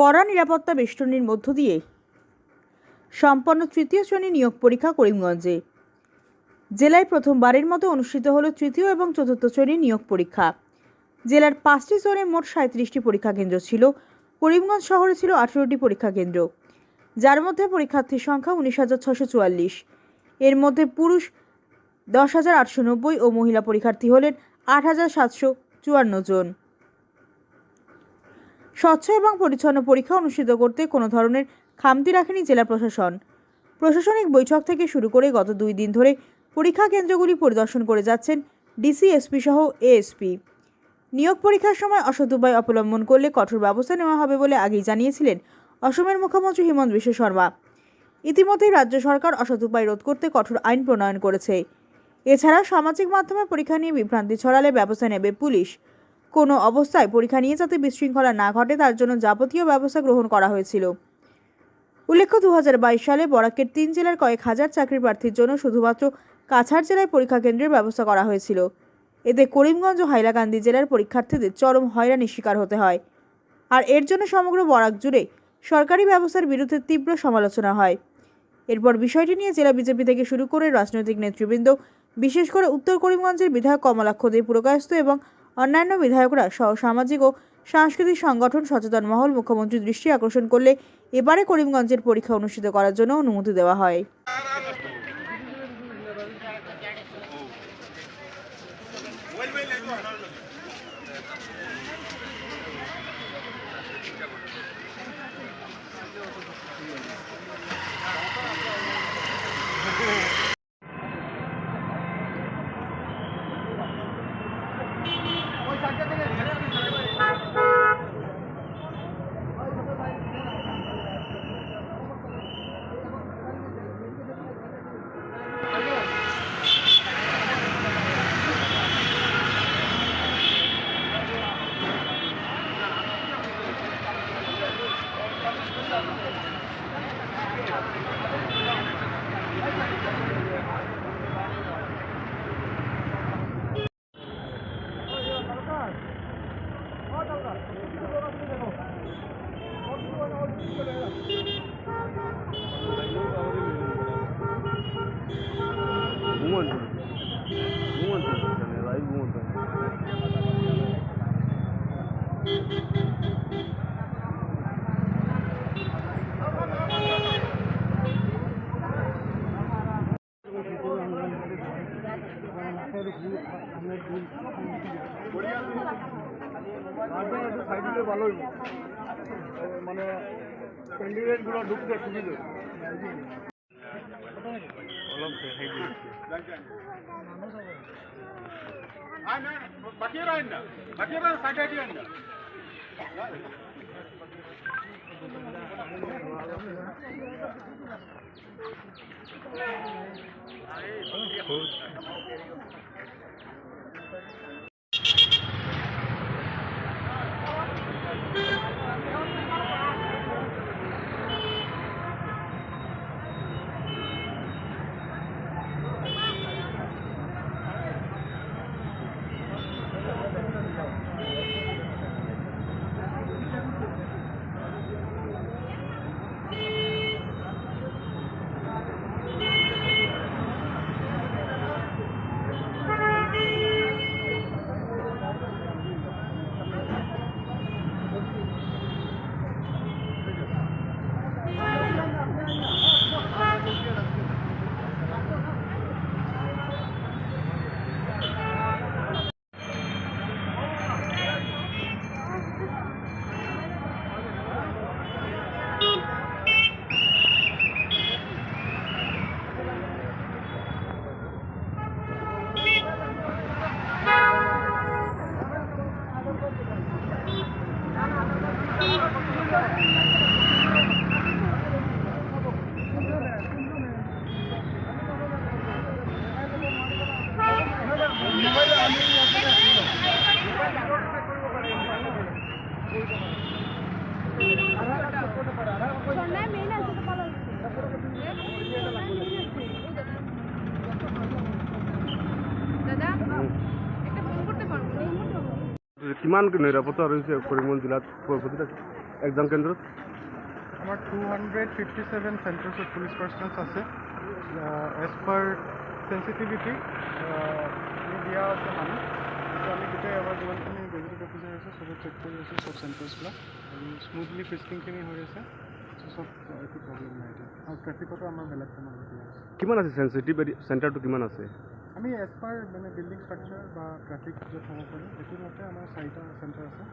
কড়া নিরাপত্তা বেষ্টনীর মধ্য দিয়ে সম্পন্ন তৃতীয় শ্রেণি নিয়োগ পরীক্ষা করিমগঞ্জে। জেলায় প্রথমবারের মতো অনুষ্ঠিত হলো তৃতীয় এবং চতুর্থ শ্রেণির নিয়োগ পরীক্ষা। জেলার পাঁচটি জোনে মোট সাঁত্রিশটি পরীক্ষা কেন্দ্র ছিল। করিমগঞ্জ শহরে ছিল আঠেরোটি পরীক্ষা কেন্দ্র। যার মধ্যে পরীক্ষার্থীর সংখ্যা উনিশ হাজার ছশো চুয়াল্লিশ। এর মধ্যে পুরুষ দশ হাজার আটশো নব্বই ও মহিলা পরীক্ষার্থী হলেন আট হাজার সাতশো চুয়ান্ন জন। স্বচ্ছ এবং পরিচ্ছন্ন পরীক্ষা অনুষ্ঠিত করতে কোনো ধরনের খামতি রাখেনি জেলা প্রশাসন। প্রশাসনিক বৈঠক থেকে শুরু করে গত দুই দিন ধরে পরীক্ষা কেন্দ্রগুলি পরিদর্শন করে যাচ্ছেন ডিসি, এসপি সহ এএসপি। নিয়োগ পরীক্ষার সময় অসৎ উপায় অবলম্বন করলে কঠোর ব্যবস্থা নেওয়া হবে বলে আগেই জানিয়েছিলেন অসমের মুখ্যমন্ত্রী হিমন্ত বিশ্ব শর্মা। ইতিমধ্যেই রাজ্য সরকার অসৎ উপায় রোধ করতে কঠোর আইন প্রণয়ন করেছে। এছাড়া সামাজিক মাধ্যমে পরীক্ষা নিয়ে বিভ্রান্তি ছড়ালে ব্যবস্থা নেবে পুলিশ। কোনো অবস্থায় পরীক্ষা নিয়ে যাতে বিশৃঙ্খলা না ঘটে, তার জন্য যাবতীয় ব্যবস্থা গ্রহণ করা হয়েছিল। উল্লেখ্য দু হাজার বাইশ সালে বরাকের তিন জেলার কয়েক হাজার চাকরি প্রার্থীর জন্য শুধুমাত্র কাছাড় জেলায় পরীক্ষা কেন্দ্রের ব্যবস্থা করা হয়েছিল। এতে করিমগঞ্জ ও হাইলাকান্দি জেলার পরীক্ষার্থীদের চরম হয়রানির শিকার হতে হয়। আর এর জন্য সমগ্র বরাক জুড়ে সরকারি ব্যবস্থার বিরুদ্ধে তীব্র সমালোচনা হয়। এরপর বিষয়টি নিয়ে জেলা বিজেপি থেকে শুরু করে রাজনৈতিক নেতৃবৃন্দ, বিশেষ করে উত্তর করিমগঞ্জের বিধায়ক কমলাক্ষ দে পুরকায়স্থ এবং অন্যান্য বিধায়করা সহ সামাজিক ও সাংস্কৃতিক সংগঠন সচেতন মহল মুখ্যমন্ত্রীর দৃষ্টি আকর্ষণ করলে এবারে করিমগঞ্জের পরীক্ষা অনুষ্ঠিত করার জন্য অনুমতি দেওয়া হয়। Sácate সাইডে ভালোই মানে ক্যান্ডিডেটগুলো ঢুকতে সুবিধা tolong saya hebi. Anda, saja dia কিমান নিৰাপত্তা ৰৈছে কৰিমগঞ্জ জিলাত এক্সাম কেন্দ্ৰত? আমাৰ টু হাণ্ড্ৰেড ফিফটি ছেভেন চেণ্টাৰ্ছত পুলিচ পাৰ্চনেলছ আছে। এজ পাৰ চেঞ্চিটিভিটি দিয়া আছে মানুহ। আমি গোটেই আমাৰ যিমানখিনি গেজেটেড অফিচাৰ আছে চবে চেক কৰি আছোঁ চব চেণ্টাৰ্ছবিলাক আৰু স্মুথলি ফিষ্টিংখিনি হৈ আছে। চব একো প্ৰব্লেম নাই এতিয়া। আৰু ট্ৰেফিকতো আমাৰ বেলেগ কাম দিয়া আছে। কিমান আছে চেঞ্চিটিভ চেণ্টাৰটো কিমান আছে? আমি এজ পাৰ মানে বিল্ডিং ষ্ট্ৰাকচাৰ বা ট্ৰেফিক য'ত হ'ব পাৰে সেইটো মতে আমাৰ চাৰিটা চেণ্টাৰ আছে।